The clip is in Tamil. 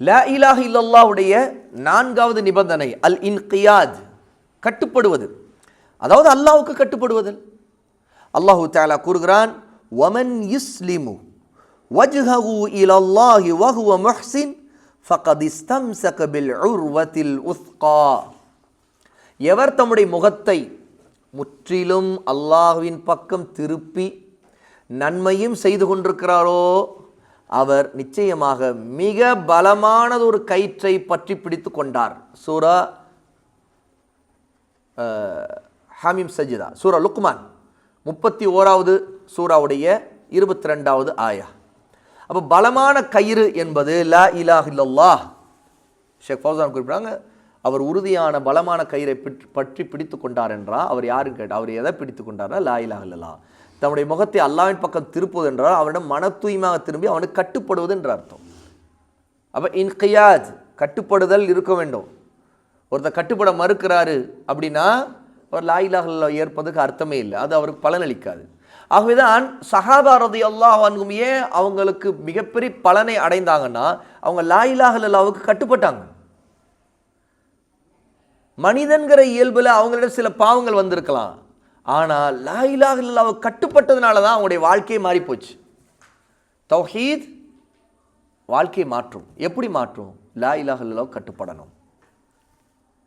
லா இலாஹ இல்லல்லாவுடைய நான்காவது நிபந்தனை அல் இன்கியாத் கட்டுப்படுவது. அதாவது அல்லாஹுக்கு கட்டுப்படுவது அல்லாஹு தாலா கூறுகிறான் வமன் இஸ்லிமு வஜ்ஹஹு இலல்லாஹி வஹுவ முஹ்சின் ஃபகத் இஸ்தம்ஸக பில் உர்வத்தில் உஸ்கா. எவர் தம்முடைய முகத்தை முற்றிலும் அல்லாஹுவின் பக்கம் திருப்பி நன்மையும் செய்து கொண்டிருக்கிறாரோ அவர் நிச்சயமாக மிக பலமானது ஒரு கயிற்றை பற்றி பிடித்து கொண்டார். சூரா ஹமீம் சஜிதா சூரா லுக்மான் முப்பத்தி ஓராவது சூராவுடைய இருபத்தி ரெண்டாவது ஆயா. அப்போ பலமான கயிறு என்பது லா இலாஹ் இல்லல்லா ஷேக் ஃபௌசான் குறிப்பிட்றாங்க அவர் உறுதியான பலமான கயிறை பற்றி பிடித்து கொண்டார் என்றால் அவர் யாருன்னு கேட்டார் அவர் எதை பிடித்து கொண்டார்னா லா இலாஹ் இல்லல்லா தம்முடைய முகத்தை அல்லாவின் பக்கம் திருப்புவது என்றால் அவனிடம் மன தூய்மையாக திரும்பி அவனுக்கு கட்டுப்படுவது என்ற அர்த்தம். அப்போ இன்கையாஜ் கட்டுப்படுதல் இருக்க வேண்டும். ஒருத்தர் கட்டுப்பட மறுக்கிறாரு அப்படின்னா அவர் லா இலாஹ ஏற்பதுக்கு அர்த்தமே இல்லை. அது அவருக்கு பலனளிக்காது ஆகவேதான் சஹாபா ரதி அல்லாஹ் அவங்களுக்கு மிகப்பெரிய பலனை அடைந்தாங்கன்னா அவங்க லா இலாஹ கட்டுப்பட்டாங்க. மனிதன்கிற இயல்பில் அவங்களிடம் சில பாவங்கள் வந்திருக்கலாம். ஆனால் லா இலாஹ கட்டுப்பட்டதுனால தான் அவங்களுடைய வாழ்க்கையே மாறி போச்சு தௌஹீத் வாழ்க்கையை மாற்றும். எப்படி மாற்றும்? லா இலாஹ இல்லாவை கட்டுப்படணும்.